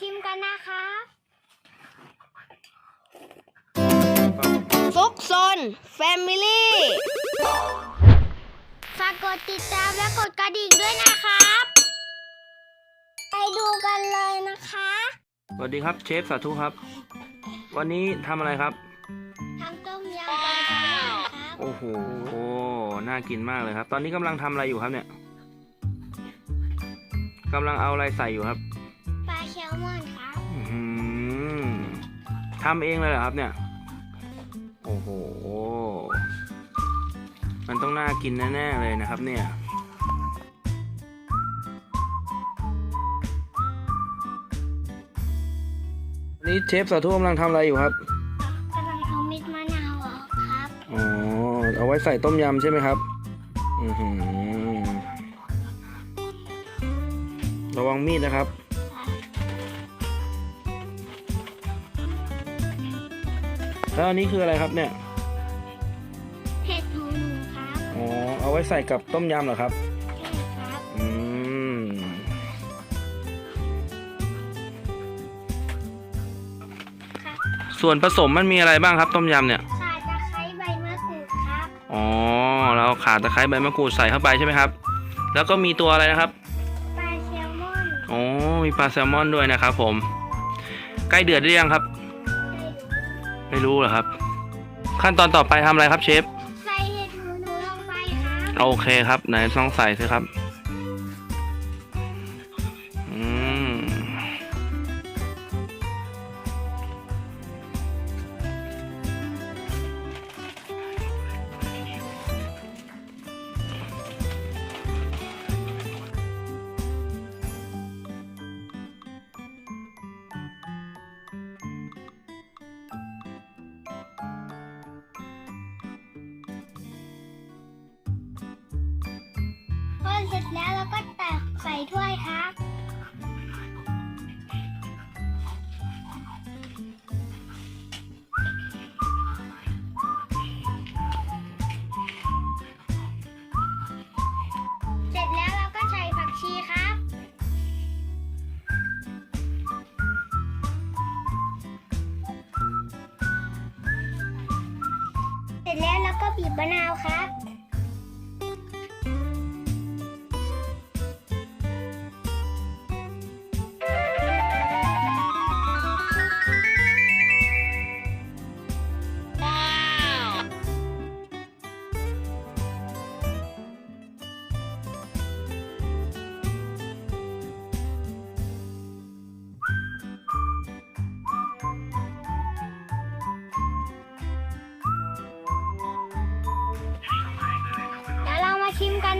ชิมกันนะคะฟุกซนแฟมิลี่ฝากกดติดตามและกดกระดิ่งด้วยนะครับ ไปดูกันเลยนะคะ สวัสดีครับเชฟสาธุครับ วันนี้ทำอะไรครับทำต้มยำปลาแซลมอนครับโอ้โหน่ากินมากเลยครับ ตอนนี้กำลังทำอะไรอยู่ครับเนี่ยกำลังเอาอะไรใส่อยู่ครับป ลาแซลมอนครับอื้อหือทำเองเลยเหรอครับเนี่ย โอ้โห มันต้องน่ากินแน่ๆเลยนะครับเนี่ย วันนี้เชฟสาธุกำลังทำอะไรอยู่ครับ กำลังเอาเม็ดมะนาวออกครับอ๋อ เอาไว้ใส่ต้มยำใช่ไหมครับ อือหือ ระวังมีดนะครับ แล้วอันนี้คืออะไรครับเนี่ยเห็ดหูหนูครับอ๋อเอาไว้ใส่กับต้มยำเหรอครับ ใช่ครับ อืมครับส่วนผสมมันมีอะไรบ้างครับ ต้มยำเนี่ยข่าตะไคร้ใบมะกรูดครับอ๋อเราขาตะไคร้ใบมะกรูดใส่เข้าไปใช่ไหมครับ แล้วก็มีตัวอะไรนะครับปลาแซลมอนอ๋อมีปลาแซลมอนด้วยนะครับ ผม ใกล้เดือดหรือยังครับ ไม่รู้เหรอครับ ขั้นตอนต่อไปทำอะไรครับเชฟ ใส่เห็ดหูหนูลงไปครับ โอเคครับ ไหนลองใส่สิครับ เสร็จแล้วเราก็ตักใส่ถ้วยครับ เสร็จแล้วเราก็ใส่ผักชีครับ เสร็จแล้วเราก็บีบมะนาวครับ 听吧。